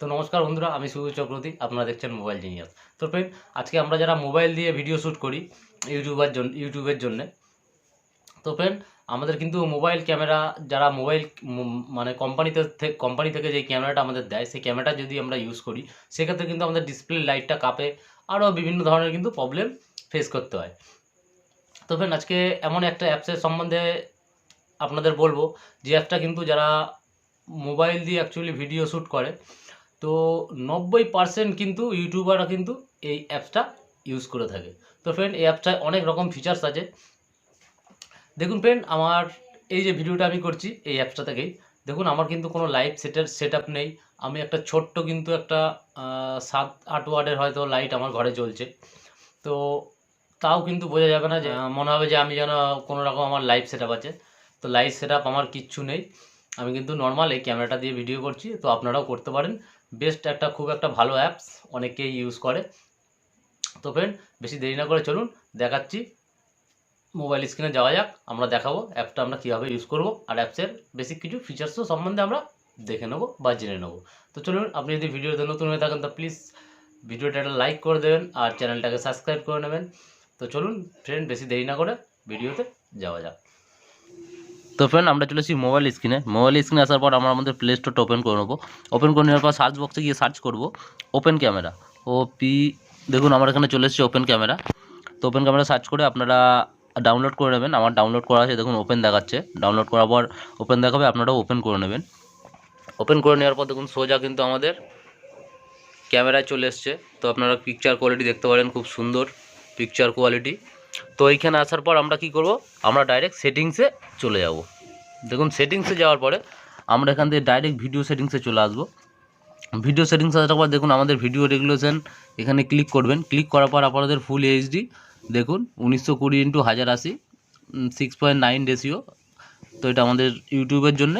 তো নমস্কার বন্ধুরা, আমি সুবীর চক্রবর্তী, আপনারা দেখছেন মোবাইল জিনিয়াস তো ফ্রেন্ড আজকে আমরা যারা মোবাইল দিয়ে ভিডিও শ্যুট করি ইউটিউবার জন্য ইউটিউবের জন্যে, তো ফ্রেন্ড আমাদের কিন্তু মোবাইল ক্যামেরা যারা মোবাইল মানে কোম্পানিতে থেকে কোম্পানি থেকে যে ক্যামেরাটা আমাদের দেয়, সেই ক্যামেরাটা যদি আমরা ইউজ করি, সেক্ষেত্রে কিন্তু আমাদের ডিসপ্লে লাইটটা কাঁপে, আরও বিভিন্ন ধরনের কিন্তু প্রবলেম ফেস করতে হয়। তো ফ্রেন্ড আজকে এমন একটা অ্যাপসের সম্বন্ধে আপনাদের বলব, যে অ্যাপটা কিন্তু যারা মোবাইল দিয়ে অ্যাকচুয়ালি ভিডিও শ্যুট করে তো নব্বই পার্সেন্ট কিন্তু ইউটিউবাররা কিন্তু এই অ্যাপসটা ইউজ করে থাকে। তো ফ্রেন্ড এই অ্যাপটায় অনেক রকম ফিচার্স আছে। দেখুন ফ্রেন্ড আমার এই যে ভিডিওটা আমি করছি, এই অ্যাপসটা থেকেই, দেখুন আমার কিন্তু কোনো লাইভ সেটের সেট নেই। আমি একটা ছোট্ট কিন্তু একটা সাত আট ওয়ার্ডের হয়তো লাইট আমার ঘরে জ্বলছে। তো তাও কিন্তু বোঝা যাবে না যে মনে হবে যে আমি যেন কোনো রকম আমার লাইভ সেট আছে। তো লাইভ সেট আমার কিচ্ছু নেই। আমি কিন্তু নর্মাল এই ক্যামেরাটা দিয়ে ভিডিও করছি, তো আপনারাও করতে পারেন। বেস্ট একটা খুব একটা ভালো অ্যাপস অনেকেই ইউজ করে। তো ফ্রেন্ড বেশি দেরি না করে চলুন, দেখাচ্ছি। মোবাইল স্ক্রিনে যাওয়া যাক, আমরা দেখাবো অ্যাপটা আমরা কীভাবে ইউজ করব আর অ্যাপসের বেসিক কিছু ফিচার্সও সম্বন্ধে আমরা দেখে নেব বা জেনে নেব। তো চলুন, আপনি যদি ভিডিওতে নতুন হয়ে থাকেন, তো প্লিজ ভিডিওটা একটা লাইক করে দেবেন আর চ্যানেলটাকে সাবস্ক্রাইব করে নেবেন। তো চলুন ফ্রেন্ড বেশি দেরি না করে ভিডিওতে যাওয়া যাক। তো ফ্রেন্ড আমরা চলে এসেছি মোবাইল স্ক্রিনে মোবাইল স্ক্রিনে আসার পর আমরা আমাদের প্লে স্টোরটা ওপেন করে নেব। ওপেন করে নেওয়ার পর সার্চ বক্সে গিয়ে সার্চ করব। ওপেন ক্যামেরা ও পি দেখুন, আমার এখানে চলে এসেছে ওপেন ক্যামেরা তো ওপেন ক্যামেরা সার্চ করে আপনারা ডাউনলোড করে নেবেন। আমার ডাউনলোড করা আছে, দেখুন ওপেন দেখাচ্ছে। ডাউনলোড করার পর ওপেন দেখাবে, আপনারাও ওপেন করে নেবেন। ওপেন করে নেওয়ার পর দেখুন, সোজা কিন্তু আমাদের ক্যামেরায় চলে এসছে। তো আপনারা পিকচার কোয়ালিটি দেখতে পারেন, খুব সুন্দর পিকচার কোয়ালিটি তো এইখানে আসার পর আমরা কি করব? আমরা ডাইরেক্ট সেটিংসে চলে যাব। দেখুন সেটিংসে যাওয়ার পরে আমরা এখান থেকে ডাইরেক্ট ভিডিও সেটিংসে চলে আসব। ভিডিও সেটিংস আসার পর দেখুন, আমাদের ভিডিও রেগুলেশন এখানে ক্লিক করবেন। ক্লিক করার পর আপনাদের ফুল এইচডি দেখুন, উনিশশো কুড়ি ইন্টু হাজার আশি সিক্স পয়েন্ট নাইন রেশিও তো এটা আমাদের ইউটিউবের জন্য।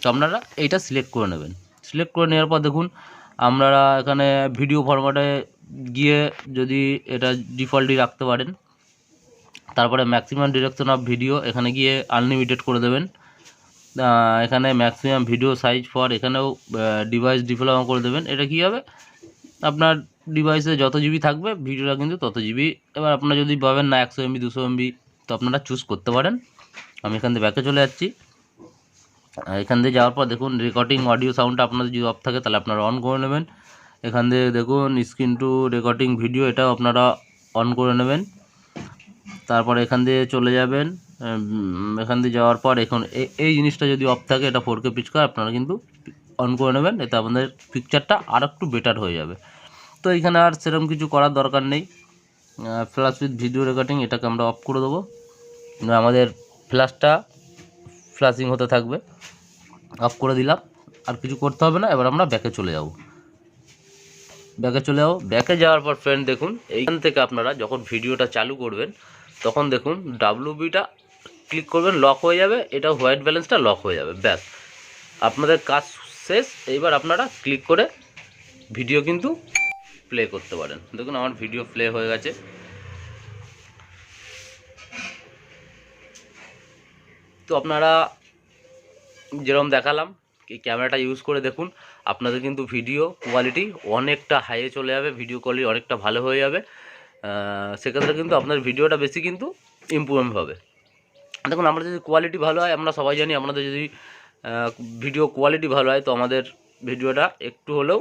তো আপনারা এইটা সিলেক্ট করে নেবেন। সিলেক্ট করে নেওয়ার পর দেখুন, আপনারা এখানে ভিডিও ফরম্যাটে গিয়ে যদি এটা ডিফল্টই রাখতে পারেন তারপরে ম্যাক্সিমাম ডিরেকশন অফ ভিডিও এখানে গিয়ে আনলিমিটেড করে দেবেন। এখানে ম্যাক্সিমাম ভিডিও সাইজ ফর এখানেও ডিভাইস ডিপ্লোমা করে দেবেন। এটা কী হবে? আপনার ডিভাইসে যত জিবি থাকবে ভিডিওটা কিন্তু তত জিবি এবার আপনারা যদি পাবেন না একশো এমবি দুশো এমবি তো আপনারা চুজ করতে পারেন। আমি এখান থেকে ব্যাকে চলে যাচ্ছি। এখান দিয়ে যাওয়ার পর দেখুন রেকর্ডিং অডিও সাউন্ডটা আপনাদের যদি অফ থাকে, তাহলে আপনারা অন করে নেবেন। এখান দিয়ে দেখুন স্ক্রিন টু রেকর্ডিং ভিডিও এটাও আপনারা অন করে নেবেন। তারপর এখান দিয়ে চলে যাবেন এখান দিয়ে যাওয়ার পর এখন এই জিনিসটা যদি অফ থাকে, এটা ফোর কে পিচকার আপনারা কিন্তু অন করে নেবেন, এতে আপনাদের পিকচারটা আর একটু বেটার হয়ে যাবে। তো এখানে আর সেরকম কিছু করার দরকার নেই। ফ্ল্যাশ উইথ ভিডিও রেকর্ডিং এটাকে আমরা অফ করে দেবো। আমাদের ফ্ল্যাশটা ফ্ল্যাশিং হতে থাকবে। অফ করে দিলাম। আর কিছু করতে হবে না, এবার আমরা ব্যাকে চলে যাব। ব্যাকে চলে যাব। ব্যাকে যাওয়ার পর ফ্রেন্ড দেখুন, এইখান থেকে আপনারা যখন ভিডিওটা চালু করবেন তখন দেখুন ডাব্লু বিটা ক্লিক করবেন লক হয়ে যাবে, এটা হোয়াইট ব্যালেন্সটা লক হয়ে যাবে, ব্যাস। আপনাদের কাজ শেষ, এইবার আপনারা ক্লিক করে ভিডিও কিন্তু প্লে করতে পারেন। দেখুন আমার ভিডিও প্লে হয়ে গেছে। তো আপনারা যেরকম দেখালাম, এই ক্যামেরাটা ইউজ করে দেখুন, আপনাদের কিন্তু ভিডিও কোয়ালিটি অনেকটা হাইয়ে চলে যাবে ভিডিও কোয়ালিটি অনেকটা ভালো হয়ে যাবে। সেক্ষেত্রে কিন্তু আপনার ভিডিওটা বেশি কিন্তু ইম্প্রুভমেন্ট হবে। দেখুন, আমরা যদি কোয়ালিটি ভালো হয়, আমরা সবাই জানি আপনাদের যদি ভিডিও কোয়ালিটি ভালো হয়, তো আমাদের ভিডিওটা একটু হলেও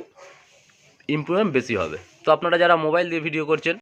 ইম্প্রুভমেন্ট বেশি হবে। তো আপনারা যারা মোবাইল দিয়ে ভিডিও করছেন